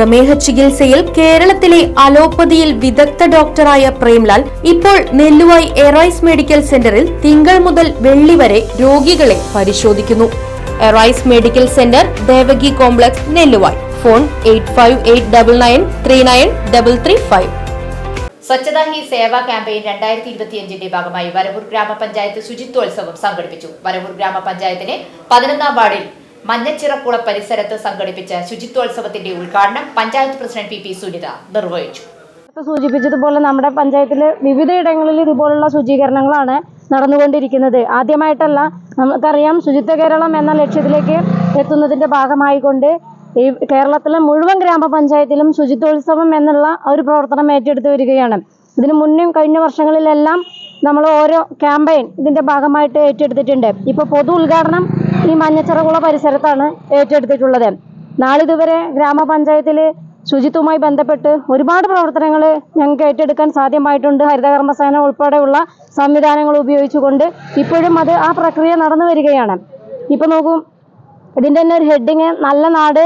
പ്രമേഹ ചികിത്സയിൽ കേരളത്തിലെ അലോപ്പതിയിൽ വിദഗ്ധ ഡോക്ടറായ പ്രേംലാൽ ഇപ്പോൾ നെല്ലുവായി എറൈസ് മെഡിക്കൽ സെന്ററിൽ തിങ്കൾ മുതൽ വെള്ളി വരെ രോഗികളെ പരിശോധിക്കുന്നു. Arise medical centre Devaki complex Nelluvai. Phone eight five eight double nine three nine double three five. Swachhata Hi Seva campaign രണ്ടായിരത്തി ഇരുപത്തിയഞ്ചിന്റെ ഭാഗമായി വരവൂർ ഗ്രാമപഞ്ചായത്ത് ശുചിത്വോത്സവം സംഘടിപ്പിച്ചു. വരവൂർ ഗ്രാമപഞ്ചായത്തിന് പതിനൊന്നാം വാർഡിൽ മഞ്ഞച്ചിറക്കുള പരിസരത്ത് സംഘടിപ്പിച്ച ശുചിത്വോത്സവത്തിന്റെ ഉദ്ഘാടനം panchayat president P P Sunitha നിർവഹിച്ചു. സൂചിപ്പിച്ചതുപോലെ നമ്മുടെ പഞ്ചായത്തിൽ വിവിധയിടങ്ങളിൽ ഇതുപോലുള്ള ശുചീകരണങ്ങളാണ് നടന്നുകൊണ്ടിരിക്കുന്നത്. ആദ്യമായിട്ടല്ല നമുക്കറിയാം ശുചിത്വ കേരളം എന്ന ലക്ഷ്യത്തിലേക്ക് എത്തുന്നതിന്റെ ഭാഗമായിക്കൊണ്ട് ഈ കേരളത്തിലെ മുഴുവൻ ഗ്രാമപഞ്ചായത്തിലും ശുചിത്വോത്സവം എന്നുള്ള ഒരു പ്രവർത്തനം ഏറ്റെടുത്ത് വരികയാണ്. ഇതിനു മുന്നേ കഴിഞ്ഞ വർഷങ്ങളിലെല്ലാം നമ്മൾ ഓരോ ക്യാമ്പയിൻ ഇതിന്റെ ഭാഗമായിട്ട് ഏറ്റെടുത്തിട്ടുണ്ട്. ഇപ്പോൾ പൊതു ഉദ്ഘാടനം ഈ മഞ്ഞച്ചിറകുള പരിസരത്താണ് ഏറ്റെടുത്തിട്ടുള്ളത്. നാളിതുവരെ ഗ്രാമപഞ്ചായത്തിൽ ശുചിത്വവുമായി ബന്ധപ്പെട്ട് ഒരുപാട് പ്രവർത്തനങ്ങൾ ഞങ്ങൾക്ക് ഏറ്റെടുക്കാൻ സാധ്യമായിട്ടുണ്ട്. ഹരിതകർമ്മസേന ഉൾപ്പെടെയുള്ള സംവിധാനങ്ങൾ ഉപയോഗിച്ചുകൊണ്ട് ഇപ്പോഴും അത് ആ പ്രക്രിയ നടന്നു വരികയാണ്. ഇപ്പോൾ നോക്കൂ ഇതിന്റെ തന്നെ ഒരു ഹെഡിങ് നല്ല നാട്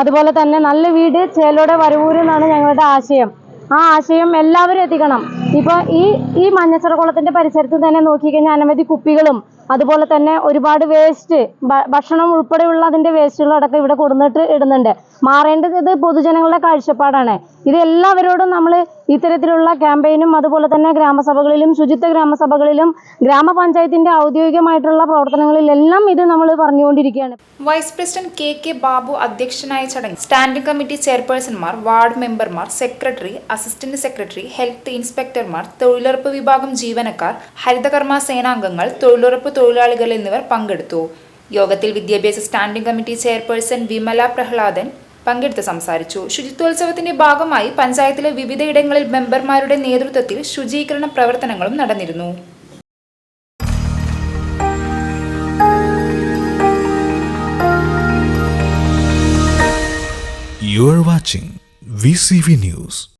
അതുപോലെ തന്നെ നല്ല വീട് ചേലോടെ വരവൂര് എന്നാണ് ഞങ്ങളുടെ ആശയം. ആ ആശയം എല്ലാവരും എത്തിക്കണം. ഇപ്പോൾ ഈ ഈ മഞ്ഞച്ചിറകുളത്തിന്റെ പരിസരത്ത് തന്നെ നോക്കിക്കഴിഞ്ഞാൽ അനവധി കുപ്പികളും അതുപോലെ തന്നെ ഒരുപാട് വേസ്റ്റ് ഭക്ഷണം ഉൾപ്പെടെയുള്ള അതിന്റെ വേസ്റ്റുകൾ അടക്കം ഇവിടെ കൊടുന്നിട്ട് ഇടുന്നുണ്ട്. മാറേണ്ടത് പൊതുജനങ്ങളുടെ കാഴ്ചപ്പാടാണ്. ഇത് എല്ലാവരോടും നമ്മൾ ഇത്തരത്തിലുള്ള ക്യാമ്പയിനും അതുപോലെ തന്നെ ഗ്രാമസഭകളിലും ശുചിത്വ ഗ്രാമസഭകളിലും ഗ്രാമപഞ്ചായത്തിന്റെ ഔദ്യോഗികമായിട്ടുള്ള പ്രവർത്തനങ്ങളിലെല്ലാം ഇത് നമ്മൾ പറഞ്ഞുകൊണ്ടിരിക്കുകയാണ്. Vice president K K Babu അധ്യക്ഷനായ ചടങ്ങിൽ സ്റ്റാൻഡിംഗ് കമ്മിറ്റി ചെയർപേഴ്സൺമാർ വാർഡ് മെമ്പർമാർ സെക്രട്ടറി അസിസ്റ്റന്റ് സെക്രട്ടറി ഹെൽത്ത് ഇൻസ്പെക്ടർമാർ തൊഴിലുറപ്പ് വിഭാഗം ജീവനക്കാർ ഹരിതകർമ്മ സേനാംഗങ്ങൾ തൊഴിലുറപ്പ് തൊഴിലാളികൾ എന്നിവർ പങ്കെടുത്തു. യോഗത്തിൽ വിദ്യാഭ്യാസ standing committee chairperson Vimala Prahladan പങ്കെടുത്ത് സംസാരിച്ചു ശുചിത്വോത്സവത്തിന്റെ ഭാഗമായി പഞ്ചായത്തിലെ വിവിധയിടങ്ങളിൽ മെമ്പർമാരുടെ നേതൃത്വത്തിൽ ശുചീകരണ പ്രവർത്തനങ്ങളും നടന്നിരുന്നു You are watching VCV News.